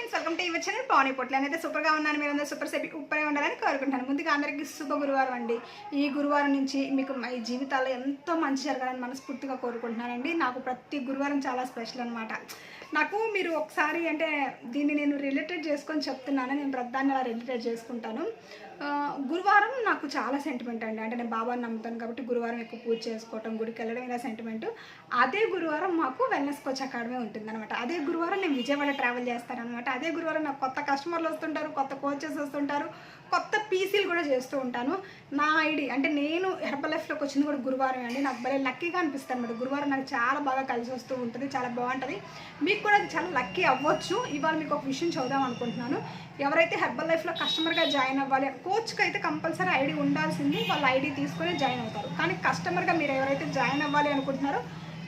Friends welcome to your channel pani పొట్లు అనేది సూపర్గా ఉన్నాను మీరు అందరూ సూపర్ సేపీ ఉప్పరే ఉండాలని కోరుకుంటాను ముందుగా అందరికీ శుభ గురువారం అండి. ఈ గురువారం నుంచి మీకు మీ జీవితాల్లో ఎంతో మంచి జరగాలని మనస్ఫూర్తిగా కోరుకుంటున్నానండి. నాకు ప్రతి గురువారం చాలా స్పెషల్ అనమాట నాకు మీరు ఒకసారి అంటే దీన్ని నేను రిలేటెడ్ చేసుకొని చెప్తున్నాను. నేను ప్రధాన్ని అలా రిలేటెడ్ చేసుకుంటాను. గురువారం నాకు చాలా సెంటిమెంట్ అండి. అంటే నేను బాబాని నమ్ముతాను కాబట్టి గురువారం ఎక్కువ పూజ చేసుకోవటం గుడికి వెళ్ళడం ఇలా సెంటిమెంట్ అదే గురువారం మాకు వెల్నెస్ కోచ్ అకాడమీ ఉంటుందన్నమాట. అదే గురువారం నేను విజయవాడ ట్రావెల్ చేస్తాను అనమాట అదే గురువారం నాకు కొత్త కస్టమర్లు వస్తుంటారు కొత్త కోచెస్ వస్తుంటారు. కొత్త పీసీలు కూడా చేస్తూ ఉంటాను. నా ఐడి అంటే నేను హెర్బల్ లైఫ్లోకి వచ్చింది కూడా గురువారం అండి. నాకు భలే లక్కీగా అనిపిస్తుంది అనమాట గురువారం నాకు చాలా బాగా కలిసి వస్తూ ఉంటుంది. చాలా బాగుంటుంది. మీకు కూడా అది చాలా లక్కీ అవ్వచ్చు. ఇవాళ మీకు ఒక విషయం చదుదాం అనుకుంటున్నాను. ఎవరైతే హెర్బల్ లైఫ్లో కస్టమర్గా జాయిన్ అవ్వాలి కోచ్కి అయితే కంపల్సరీ ఐడి ఉండాల్సింది. వాళ్ళ ఐడి తీసుకొని జాయిన్ అవుతారు. కానీ కస్టమర్గా మీరు ఎవరైతే జాయిన్ అవ్వాలి అనుకుంటున్నారో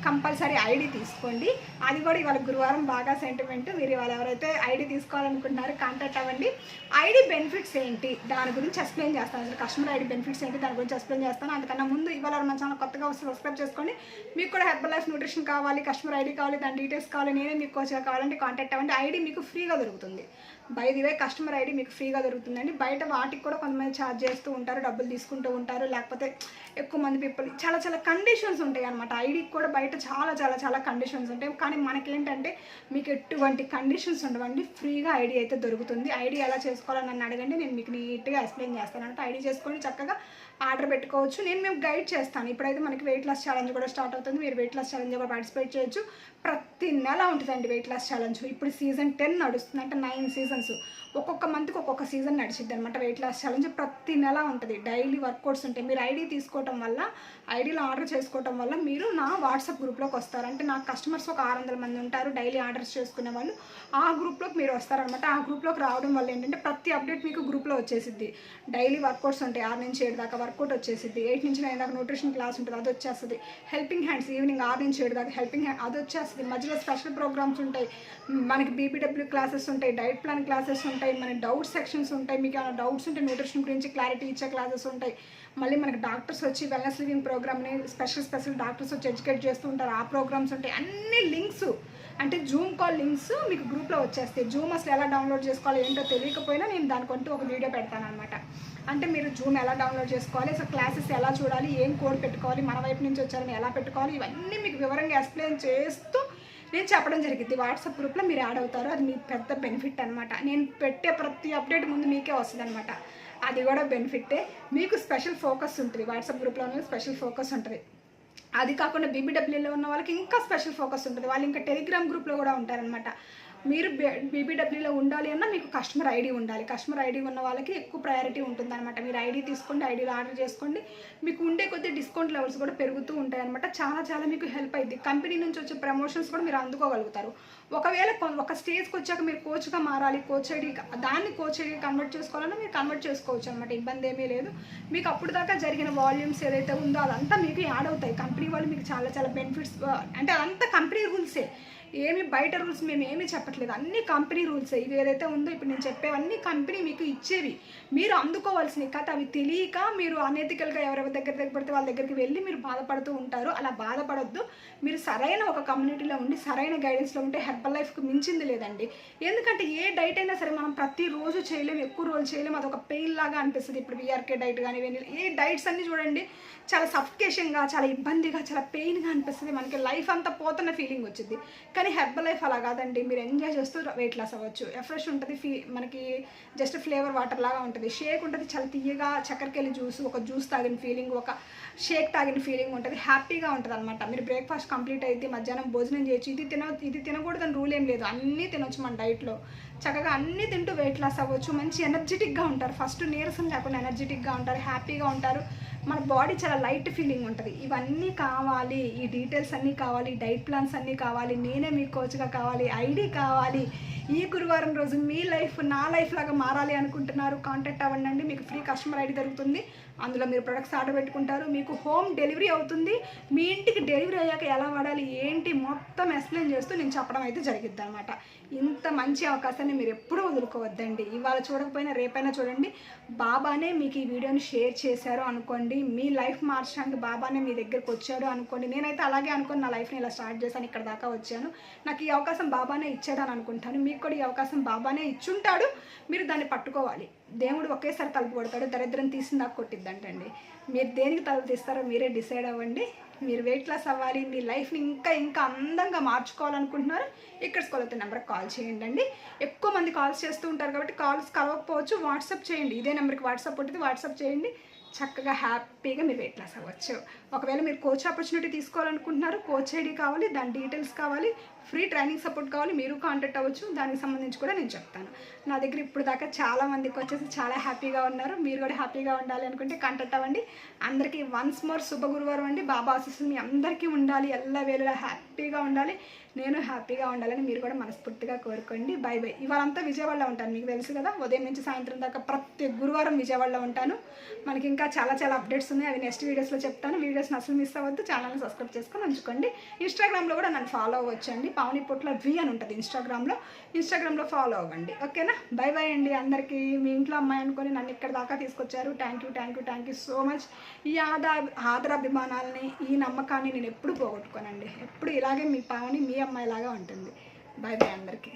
కంపల్సరీ ఐడి తీసుకోండి. అది కూడా ఇవాళ గురువారం బాగా సెంటిమెంట్ మీరు ఇవాళ ఎవరైతే ఐడి తీసుకోవాలనుకుంటున్నారో కాంటాక్ట్ అవ్వండి. ఐడి బెనిఫిట్స్ ఏంటి? దాని గురించి ఎక్స్ప్లెయిన్ చేస్తాను. అసలు కస్టమర్ ఐడి బెనిఫిట్స్ ఏంటి? దాని గురించి ఎక్స్ప్లెయిన్ చేస్తాను. అందుకన్నా ముందు ఇవాళ మన ఛానల్ కొత్తగా వస్తే సబ్స్క్రైబ్ చేసుకోండి. మీకు కూడా హెర్బల్ లైఫ్ న్యూట్రిషన్ కావాలి కస్టమర్ ఐడి కావాలి దాని డీటెయిల్స్ కావాలి నేనే మీకు కోచ్గా కావాలంటే కాంటాక్ట్ అవ్వండి. ఐడి మీకు ఫ్రీగా దొరుకుతుంది. By the way customer ID మీకు ఫ్రీగా దొరుకుతుందండి. బయట వాటికి కూడా కొంతమంది ఛార్జ్ చేస్తూ ఉంటారు డబ్బులు తీసుకుంటూ ఉంటారు. లేకపోతే ఎక్కువ మంది పీపుల్ చాలా చాలా కండిషన్స్ ఉంటాయి అనమాట ఐడికి కూడా బయట చాలా చాలా చాలా కండిషన్స్ ఉంటాయి. కానీ మనకేంటంటే మీకు ఎటువంటి కండిషన్స్ ఉండవండి. ఫ్రీగా ఐడి అయితే దొరుకుతుంది. ఐడి ఎలా చేసుకోవాలని నన్ను అడగండి. నేను మీకు నీట్గా ఎక్స్ప్లెయిన్ చేస్తాను. అంటే ఐడి చేసుకొని చక్కగా ఆర్డర్ పెట్టుకోవచ్చు. నేను మేము గైడ్ చేస్తాను. ఇప్పుడైతే మనకి వెయిట్ లాస్ ఛాలెంజ్ కూడా స్టార్ట్ అవుతుంది. మీరు వెయిట్ లాస్ ఛాలెంజ్ కూడా పార్టిసిపేట్ చేయొచ్చు. ప్రతి నెల ఉంటుందండి వెయిట్ లాస్ ఛాలెంజ్ ఇప్పుడు సీజన్ టెన్ నడుస్తుంది. అంటే నైన్ సీజన్ సీజన్స్. ఒక్కొక్క మంత్కి ఒక్కొక్క సీజన్ నడిచిద్ది అనమాట వెయిట్ లాస్ ఛాలెంజ్ ప్రతి నెల ఉంటుంది. డైలీ వర్కౌట్స్ ఉంటాయి. మీరు ఐడి తీసుకోవటం వల్ల ఐడీలో ఆర్డర్ చేసుకోవటం వల్ల మీరు నా వాట్సాప్ గ్రూప్లోకి వస్తారు. అంటే నా కస్టమర్స్ ఒక ఆరు వందల మంది ఉంటారు. డైలీ ఆర్డర్స్ చేసుకునే వాళ్ళు ఆ గ్రూప్లోకి మీరు వస్తారనమాట ఆ గ్రూప్లోకి రావడం వల్ల ఏంటంటే ప్రతి అప్డేట్ మీకు గ్రూప్లో వచ్చేసిద్ది. డైలీ వర్కౌట్స్ ఉంటాయి. ఆరు నుంచి ఏడు దాకా వర్కౌట్ వచ్చేసిద్ది. ఎయిట్ నుంచి నైన్ దాకా న్యూట్రిషన్ క్లాస్ ఉంటుంది. అది వచ్చేస్తుంది. హెల్పింగ్ హ్యాండ్స్ ఈవినింగ్ ఆరు నుంచి ఏడు దాకా హెల్పింగ్ హ్యాండ్ అది వచ్చేస్తుంది. మధ్యలో స్పెషల్ ప్రోగ్రామ్స్ ఉంటాయి. మనకి బీపీడబ్ల్యూ క్లాసెస్ ఉంటాయి. డైట్ ప్లాన్ క్లాసెస్ ఉంటాయి మన డౌట్ సెక్షన్స్ ఉంటాయి మీకు ఏమైనా డౌట్స్ ఉంటే న్యూట్రిషన్ గురించి క్లారిటీ ఇచ్చే క్లాసెస్ ఉంటాయి. మళ్ళీ మనకి డాక్టర్స్ వచ్చి వెల్నెస్ లివింగ్ ప్రోగ్రామ్ని స్పెషల్ స్పెషల్ డాక్టర్స్ వచ్చి ఎడ్యుకేట్ చేస్తూ ఉంటారు. ఆ ప్రోగ్రామ్స్ ఉంటాయి. అన్ని లింక్స్ అంటే జూమ్ కాల్ లింక్స్ మీకు గ్రూప్లో వచ్చేస్తాయి. జూమ్ అసలు ఎలా డౌన్లోడ్ చేసుకోవాలి ఏంటో తెలియకపోయినా నేను దానికంటూ ఒక వీడియో పెడతాను అనమాట అంటే మీరు జూమ్ ఎలా డౌన్లోడ్ చేసుకోవాలి అసలు క్లాసెస్ ఎలా చూడాలి ఏం కోడ్ పెట్టుకోవాలి మన వైపు నుంచి వచ్చారని ఎలా పెట్టుకోవాలి ఇవన్నీ మీకు వివరంగా ఎక్స్ప్లెయిన్ చేస్తూ నేను చెప్పడం జరిగింది. వాట్సాప్ గ్రూప్లో మీరు యాడ్ అవుతారు. అది మీకు పెద్ద బెనిఫిట్ అనమాట నేను పెట్టే ప్రతి అప్డేట్ ముందు మీకే వస్తుంది అనమాట అది కూడా బెనిఫిట్టే మీకు స్పెషల్ ఫోకస్ ఉంటుంది. వాట్సాప్ గ్రూప్లో ఉన్న స్పెషల్ ఫోకస్ ఉంటుంది. అది కాకుండా బీబీడబ్ల్యూలో ఉన్న వాళ్ళకి ఇంకా స్పెషల్ ఫోకస్ ఉంటుంది. వాళ్ళు ఇంకా టెలిగ్రామ్ గ్రూప్లో కూడా ఉంటారనమాట మీరు బీబీడబ్ల్యూలో ఉండాలి అన్నా మీకు కస్టమర్ ఐడి ఉండాలి. కస్టమర్ ఐడి ఉన్న వాళ్ళకి ఎక్కువ ప్రయారిటీ ఉంటుంది అనమాట మీరు ఐడి తీసుకోండి ఐడీలో ఆర్డర్ చేసుకోండి. మీకు ఉండే కొద్ది డిస్కౌంట్ లెవెల్స్ కూడా పెరుగుతూ ఉంటాయి అనమాట చాలా చాలా మీకు హెల్ప్ అయింది కంపెనీ నుంచి వచ్చే ప్రమోషన్స్ కూడా మీరు అందుకోగలుగుతారు. ఒకవేళ ఒక స్టేజ్కి వచ్చాక మీరు కోచ్గా మారాలి కోచ్ ఐడి దాన్ని కోచ్ ఐడి కన్వర్ట్ చేసుకోవాలన్నా మీరు కన్వర్ట్ చేసుకోవచ్చు అనమాట ఇబ్బంది ఏమీ లేదు. మీకు అప్పుడు దాకా జరిగిన వాల్యూమ్స్ ఏదైతే ఉందో అదంతా మీకు యాడ్ అవుతాయి. కంపెనీ వాళ్ళు మీకు చాలా చాలా బెనిఫిట్స్ అంటే అదంతా కంపెనీ రూల్సే ఏమి బయట రూల్స్ మేము ఏమీ చెప్పట్లేదు. అన్ని కంపెనీ రూల్స్ ఇవి ఏదైతే ఉందో ఇప్పుడు నేను చెప్పేవన్నీ కంపెనీ మీకు ఇచ్చేవి. మీరు అందుకోవాల్సినవి. కథ అవి తెలియక మీరు అనెతికల్గా ఎవరెవరి దగ్గర దగ్గర పడితే వాళ్ళ దగ్గరికి వెళ్ళి మీరు బాధపడుతూ ఉంటారు. అలా బాధపడొద్దు. మీరు సరైన ఒక కమ్యూనిటీలో ఉండి సరైన గైడెన్స్లో ఉంటే హెర్బల్ లైఫ్కి మించింది లేదండి. ఎందుకంటే ఏ డైట్ అయినా సరే మనం ప్రతిరోజు చేయలేము ఎక్కువ రోజులు చేయలేము అదొక పెయిన్ లాగా అనిపిస్తుంది. ఇప్పుడు విఆర్కే డైట్ కానీ ఏ డైట్స్ అన్నీ చూడండి చాలా సఫికేషన్గా చాలా ఇబ్బందిగా చాలా పెయిన్గా అనిపిస్తుంది. మనకి లైఫ్ అంతా పోతున్న ఫీలింగ్ వచ్చింది కానీ హెర్బల్ లైఫ్ అలా కాదండి. మీరు ఎంజాయ్ చేస్తూ వెయిట్ లాస్ అవ్వచ్చు. ఫ్రెష్ ఉంటుంది ఫీ మనకి జస్ట్ ఫ్లేవర్ వాటర్ లాగా ఉంటుంది. షేక్ ఉంటుంది చాలా తీయగా చక్కెరకెళ్ళి జ్యూస్ ఒక జ్యూస్ తాగిన ఫీలింగ్ ఒక షేక్ తాగిన ఫీలింగ్ ఉంటుంది. హ్యాపీగా ఉంటుంది అనమాట మీరు బ్రేక్ఫాస్ట్ కంప్లీట్ అయితే మధ్యాహ్నం భోజనం చేయొచ్చు. ఇది తిన ఇది అని రూల్ ఏం లేదు. అన్నీ తినొచ్చు మన డైట్లో చక్కగా అన్నీ తింటూ వెయిట్ లాస్ అవ్వచ్చు. మంచి ఎనర్జెటిక్గా ఉంటారు. ఫస్ట్ నీరసం లేకుండా ఎనర్జెటిక్గా ఉంటారు. హ్యాపీగా ఉంటారు. మన బాడీ చాలా లైట్ ఫీలింగ్ ఉంటుంది. ఇవన్నీ కావాలి ఈ డీటెయిల్స్ అన్నీ కావాలి డైట్ ప్లాన్స్ అన్నీ కావాలి నేనే మీ కోచ్గా కావాలి ఐడి కావాలి. ఈ గురువారం రోజు మీ లైఫ్ నా లైఫ్ లాగా మారాలి అనుకుంటున్నారు కాంటాక్ట్ అవ్వండి మీకు ఫ్రీ కస్టమర్ ఐడి దొరుకుతుంది. అందులో మీరు ప్రొడక్ట్స్ ఆర్డర్ పెట్టుకుంటారు. మీకు హోమ్ డెలివరీ అవుతుంది. మీ ఇంటికి డెలివరీ అయ్యాక ఎలా వాడాలి ఏంటి మొత్తం ఎక్స్ప్లెయిన్ చేస్తూ నేను చెప్పడం అయితే జరిగిద్ది అనమాట ఇంత మంచి అవకాశాన్ని మీరు ఎప్పుడూ వదులుకోవద్దండి. ఇవాళ చూడకపోయినా రేపైనా చూడండి. బాబానే మీకు ఈ వీడియోని షేర్ చేశారు అనుకోండి. మీ లైఫ్ మార్చడానికి బాబానే మీ దగ్గరకు వచ్చాడు అనుకోండి నేనైతే అలాగే అనుకుని నా లైఫ్ని ఇలా స్టార్ట్ చేశాను ఇక్కడ దాకా వచ్చాను. నాకు ఈ అవకాశం బాబానే ఇచ్చాడు అని అనుకుంటాను. మీకు కూడా ఈ అవకాశం బాబానే ఇచ్చుంటాడు. మీరు దాన్ని పట్టుకోవాలి. దేవుడు ఒకేసారి తలుపు కొడతాడు దరిద్రం తీసి నాకు కొట్టిద్దంటండి. మీరు దేనికి తలుపు తీస్తారో మీరే డిసైడ్ అవ్వండి. మీరు వెయిట్ లాస్ అవ్వాలి మీ లైఫ్ని ఇంకా ఇంకా అందంగా మార్చుకోవాలనుకుంటున్నారు ఇక్కడ స్కూల్ అయితే నెంబర్కి కాల్ చేయండి అండి ఎక్కువ మంది కాల్స్ చేస్తూ ఉంటారు కాబట్టి కాల్స్ కలవకపోవచ్చు. వాట్సాప్ చేయండి. ఇదే నెంబర్కి వాట్సాప్ ఉంటుంది. వాట్సాప్ చేయండి. చక్కగా హ్యాపీగా మీరు వెయిట్ లాస్ అవ్వచ్చు. ఒకవేళ మీరు కోచ్ ఆపర్చునిటీ తీసుకోవాలనుకుంటున్నారు కోచ్ ఐడి కావాలి దాని డీటెయిల్స్ కావాలి ఫ్రీ ట్రైనింగ్ సపోర్ట్ కావాలి మీరు కాంటాక్ట్ అవ్వచ్చు. దానికి సంబంధించి కూడా నేను చెప్తాను. నా దగ్గర ఇప్పుడు దాకా చాలా మందికి వచ్చేసి చాలా హ్యాపీగా ఉన్నారు. మీరు కూడా హ్యాపీగా ఉండాలి అనుకుంటే కాంటాక్ట్ అవ్వండి. అందరికీ వన్స్ మోర్ శుభ గురువారం అండి. బాబా ఆశీస్సులు మీ అందరికీ ఉండాలి. ఎల్ల వేళలా హ్యాపీగా ఉండాలి. నేను హ్యాపీగా ఉండాలని మీరు కూడా మనస్ఫూర్తిగా కోరుకోండి. బై బై ఇవాళంతా విజయవాడలో ఉంటాను. మీకు తెలుసు కదా ఉదయం నుంచి సాయంత్రం దాకా ప్రతి గురువారం విజయవాడలో ఉంటాను. మనకి ఇంకా చాలా చాలా అప్డేట్స్ ఉన్నాయి. అవి నెక్స్ట్ వీడియోస్లో చెప్తాను. వీడియోస్ని అసలు మిస్ అవ్వద్దు. ఛానల్ని సబ్స్క్రైబ్ చేసుకొని ఉంచుకోండి. ఇన్స్టాగ్రామ్లో కూడా నన్ను ఫాలో అవ్వచ్చండి పావని పొట్ల వి అని ఉంటుంది ఇన్స్టాగ్రామ్లో ఇన్స్టాగ్రామ్లో ఫాలో అవ్వండి. ఓకేనా? బై బై అండి అందరికీ. మీ ఇంట్లో అమ్మాయి అనుకొని నన్ను ఇక్కడ దాకా తీసుకొచ్చారు. Thank you thank you thank you so much ఈ ఆదా ఆదరాభిమానాలని ఈ నమ్మకాన్ని నేను ఎప్పుడు పోగొట్టుకోనండి. ఎప్పుడు ఇలాగే మీ పావని మీ అమ్మాయిలాగా ఉంటుంది. బై బై అందరికీ.